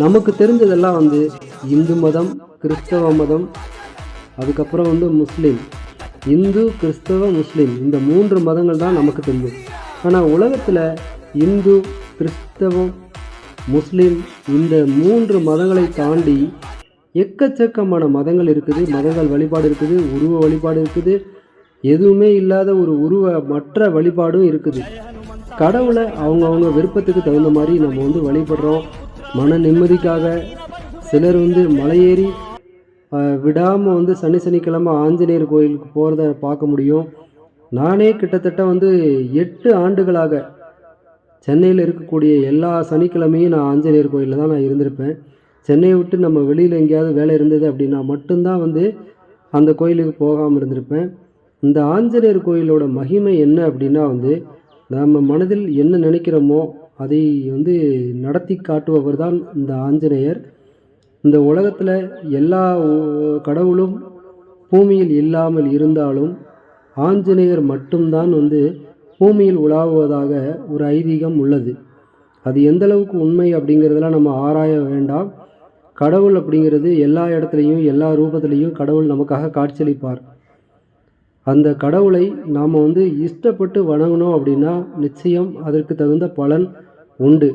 நமக்கு தெரிஞ்சதெல்லாம் வந்து இந்து மதம் கிறிஸ்தவ மதம் அதுக்கப்புறம் வந்து முஸ்லீம். இந்து கிறிஸ்தவ முஸ்லீம். இந்த மூன்று மதங்கள் தான் நமக்கு தெரியும். ஆனால் உலகத்தில் இந்து கிறிஸ்தவம் முஸ்லீம் இந்த மூன்று மதங்களை தாண்டி எக்கச்சக்கமான மதங்கள் இருக்குது. மதங்கள் வழிபாடு இருக்குது உருவ வழிபாடு இருக்குது. எதுவுமே இல்லாத ஒரு உருவ மற்ற வழிபாடும் இருக்குது. கடவுளை அவங்கவுங்க விருப்பத்துக்கு தகுந்த மாதிரி நம்ம வந்து வழிபடுறோம். மன நிம்மதிக்காக சிலர் வந்து மலையேறி விடாமல் வந்து சனி சனிக்கிழமை ஆஞ்சநேயர் கோயிலுக்கு போகிறத பார்க்க முடியும். நானே கிட்டத்தட்ட வந்து எட்டு ஆண்டுகளாக சென்னையில் இருக்கக்கூடிய எல்லா சனிக்கிழமையும் நான் ஆஞ்சநேயர் கோயிலில் தான் நான் இருந்திருப்பேன். சென்னையை விட்டு நம்ம வெளியில் எங்கேயாவது வேலை இருந்தது அப்படின்னா மட்டும்தான் வந்து அந்த கோயிலுக்கு போகாமல் இருந்திருப்பேன். இந்த ஆஞ்சநேயர் கோயிலோட மகிமை என்ன அப்படின்னா வந்து நம்ம மனதில் என்ன நினைக்கிறோமோ அதை வந்து நடத்தி காட்டுபவர் தான் இந்த ஆஞ்சநேயர். இந்த உலகத்தில் எல்லா கடவுளும் பூமியில் இல்லாமல் இருந்தாலும் ஆஞ்சநேயர் மட்டும்தான் வந்து பூமியில் உலாவுவதாக ஒரு ஐதீகம் உள்ளது. அது எந்த அளவுக்கு உண்மை அப்படிங்கிறதெல்லாம் நம்ம ஆராய வேண்டாம். கடவுள் அப்படிங்கிறது எல்லா இடத்துலையும் எல்லா ரூபத்திலையும் கடவுள் நமக்காக காட்சியளிப்பார். அந்த கடவுளை நாம் வந்து இஷ்டப்பட்டு வணங்கினோம் அப்படின்னா நிச்சயம் அதற்கு தகுந்த பலன் உண்டு.